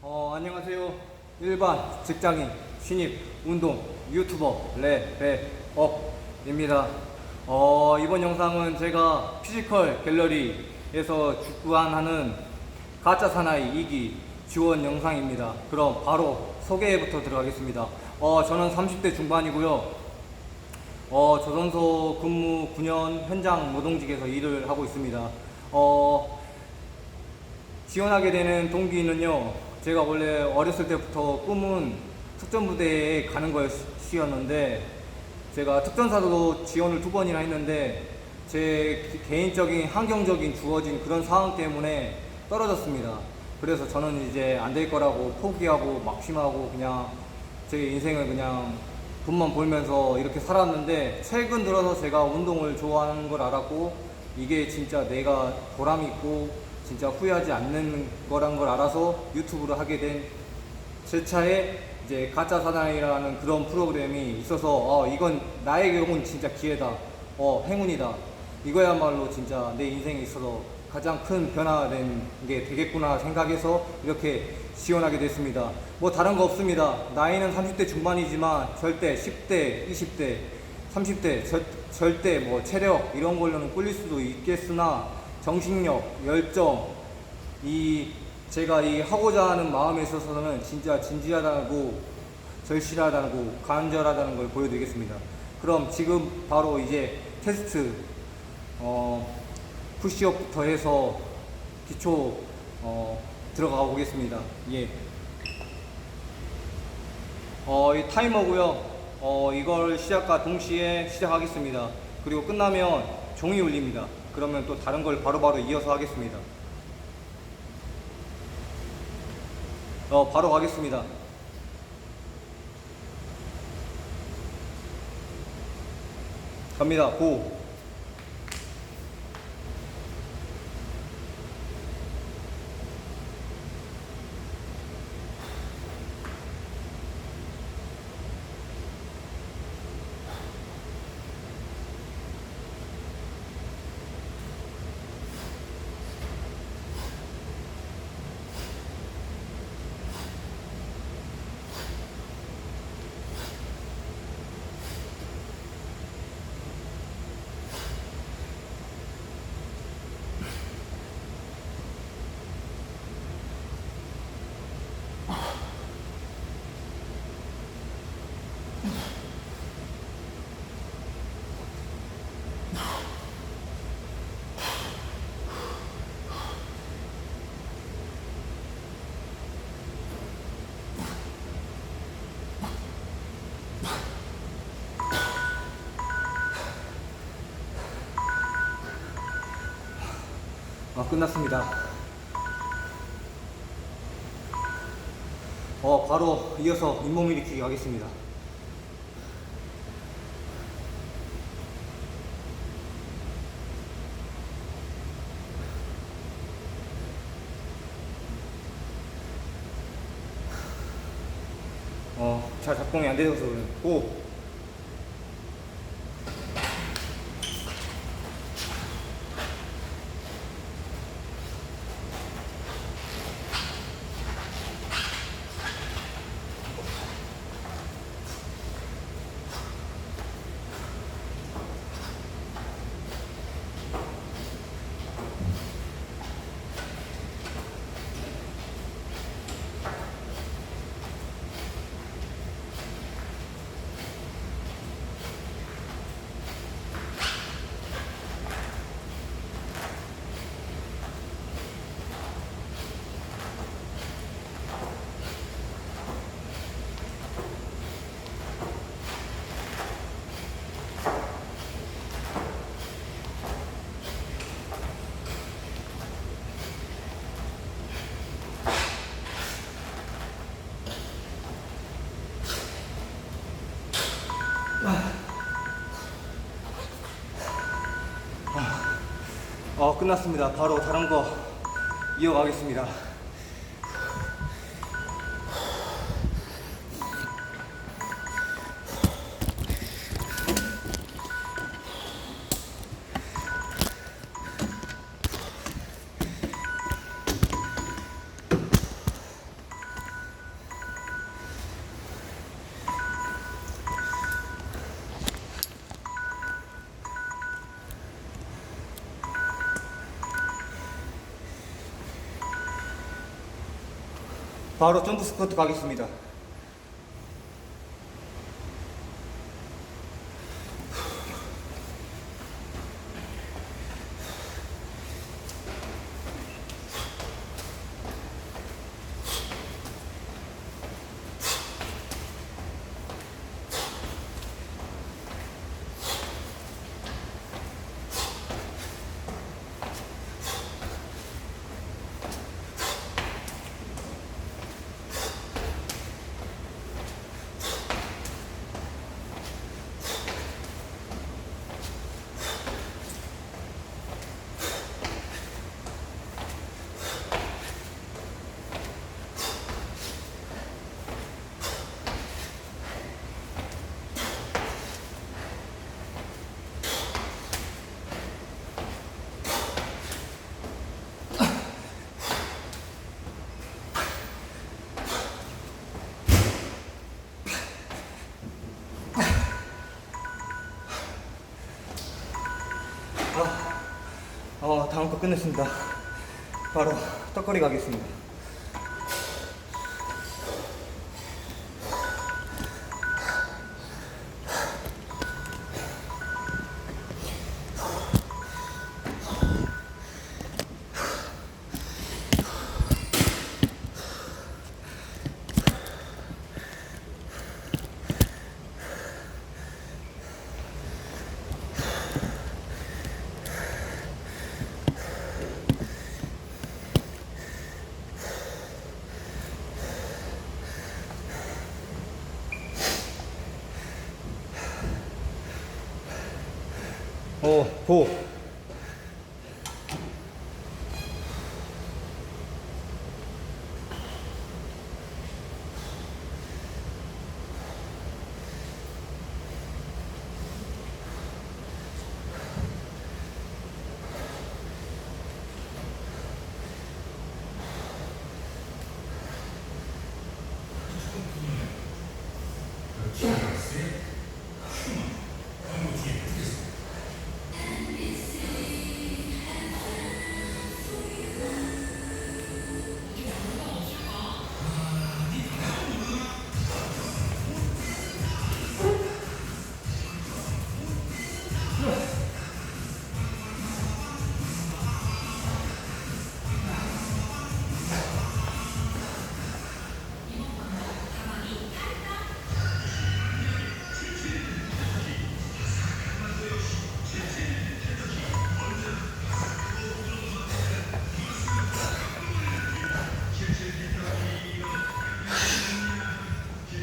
어, 안녕하세요. 일반 직장인 신입 운동 유튜버 레벨업입니다. 어, 이번 영상은 제가 피지컬 갤러리에서 주관하는 가짜 사나이 2기 지원 영상입니다. 그럼 바로 소개부터 들어가겠습니다. 어, 저는 30대 중반이고요. 어, 조선소 근무 9년 현장 노동직에서 일을 하고 있습니다. 어, 지원하게 되는 동기는요, 제가 원래 어렸을 때부터 꿈은 특전 부대에 가는 거였는데, 제가 특전사도 지원을 두 번이나 했는데, 제 기- 개인적인 환경적인 주어진 그런 상황 때문에 떨어졌습니다. 그래서 저는 이제 안 될 거라고 포기하고 막심하고 그냥 제 인생을 그냥 돈만 벌면서 이렇게 살았는데 최근 들어서 제가 운동을 좋아하는 걸 알았고 이게 진짜 내가 보람 있고 진짜 후회하지 않는 거란 걸 알아서 유튜브를 하게 된 제 차에 이제 가짜 사나이라는 그런 프로그램이 있어서 어, 이건 나의 경우는 진짜 기회다 어 행운이다 이거야말로 진짜 내 인생에 있어서 가장 큰 변화가 된게 되겠구나 생각해서 이렇게 지원하게 됐습니다. 뭐 다른 거 없습니다. 나이는 30대 중반이지만 절대 10대, 20대, 30대 절, 절대 뭐 체력 이런 걸로는 꿀릴 수도 있겠으나 정신력, 열정 이 제가 이 하고자 하는 마음에 있어서는 진짜 진지하다고 절실하다고 간절하다는 걸 보여드리겠습니다. 그럼 지금 바로 이제 테스트 어, 푸시업부터 해서 기초 어, 들어가 보겠습니다. 예. 어, 이 타이머고요. 어, 이걸 시작과 동시에 시작하겠습니다. 그리고 끝나면 종이 울립니다. 그러면 또 다른 걸 바로 바로 이어서 하겠습니다. 어, 바로 가겠습니다. 갑니다. 고. 아, 끝났습니다. 어, 바로 이어서 잇몸 일으키기 하겠습니다. 어, 잘 작동이 안 돼서 그래. 고! 어, 끝났습니다. 바로 다른 거 이어가겠습니다. 바로 점프 스쿼트 가겠습니다. 어, 다음 거 끝냈습니다. 바로 떡거리 가겠습니다. 어,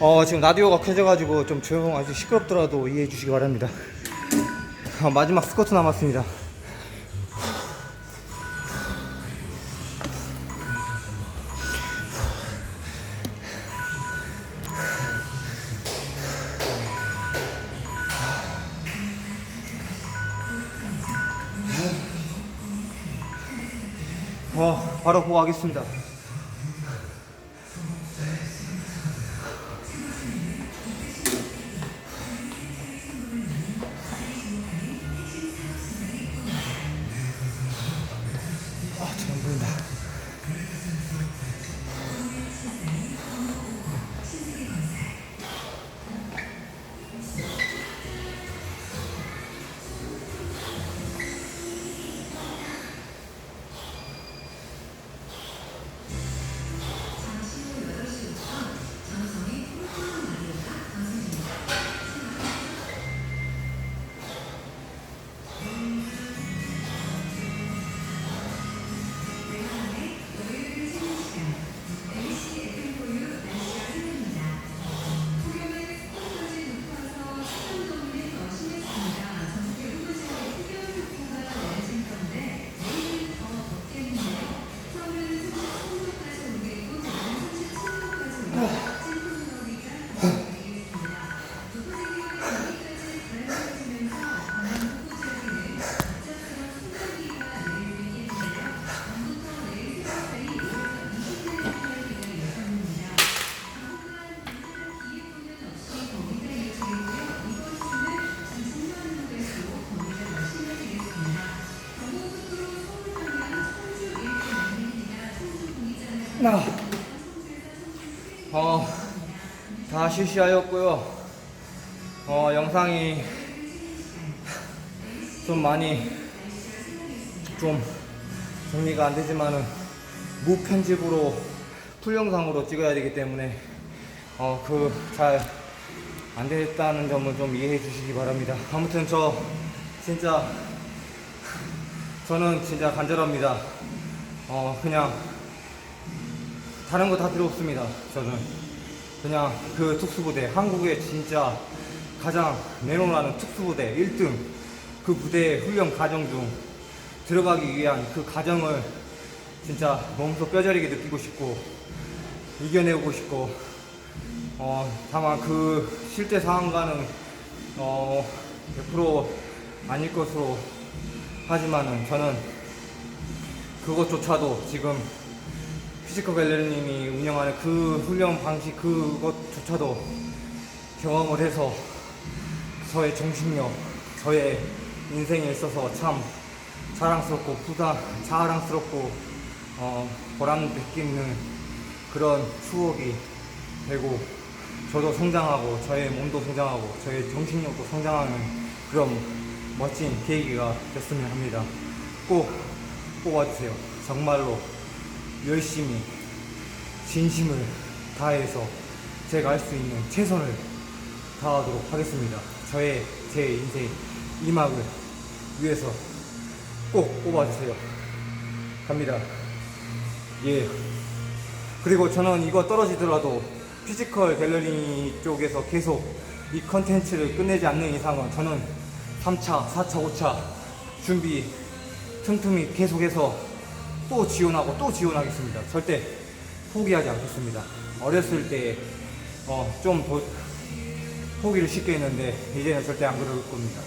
어, 지금 라디오가 켜져가지고 좀 조용, 아주 시끄럽더라도 이해해 주시기 바랍니다. 어, 마지막 스쿼트 남았습니다. 어, 바로 보호하겠습니다. 나. 어, 다 실시하였고요. 어, 영상이 좀 많이 좀 정리가 안 되지만은 무편집으로 풀 영상으로 찍어야 되기 때문에 어, 그 잘 안 됐다는 점을 좀 이해해 주시기 바랍니다. 아무튼 저 진짜 저는 진짜 간절합니다. 어, 그냥 다른 거 다 필요 없습니다. 저는 그냥 그 특수부대 한국의 진짜 가장 내놓으라는 특수부대 1등 그 부대의 훈련 과정 중 들어가기 위한 그 과정을 진짜 몸소 뼈저리게 느끼고 싶고 이겨내고 싶고 어 다만 그 실제 상황과는 어 100% 아닐 것으로 하지만은 저는 그것조차도 지금 피지컬 갤러리님이 운영하는 그 훈련 방식 그것조차도 경험을 해서 저의 정신력, 저의 인생에 있어서 참 자랑스럽고 부다 자랑스럽고 어, 보람 느끼는 그런 추억이 되고 저도 성장하고 저의 몸도 성장하고 저의 정신력도 성장하는 그런 멋진 계기가 됐으면 합니다. 꼭 뽑아주세요. 정말로 열심히 진심을 다해서 제가 할 수 있는 최선을 다하도록 하겠습니다. 저의 제 인생 이막을 위해서 꼭 뽑아주세요. 갑니다. 예. 그리고 저는 이거 떨어지더라도 피지컬 갤러리 쪽에서 계속 이 컨텐츠를 끝내지 않는 이상은 저는 3차, 4차, 5차 준비 틈틈이 계속해서 또 지원하고 또 지원하겠습니다. 절대 포기하지 않겠습니다. 어렸을 때, 어, 좀 더, 포기를 쉽게 했는데, 이제는 절대 안 그럴 겁니다.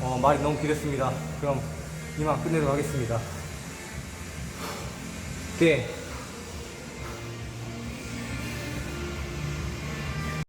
어, 말이 너무 길었습니다. 그럼 이만 끝내도록 하겠습니다. 네.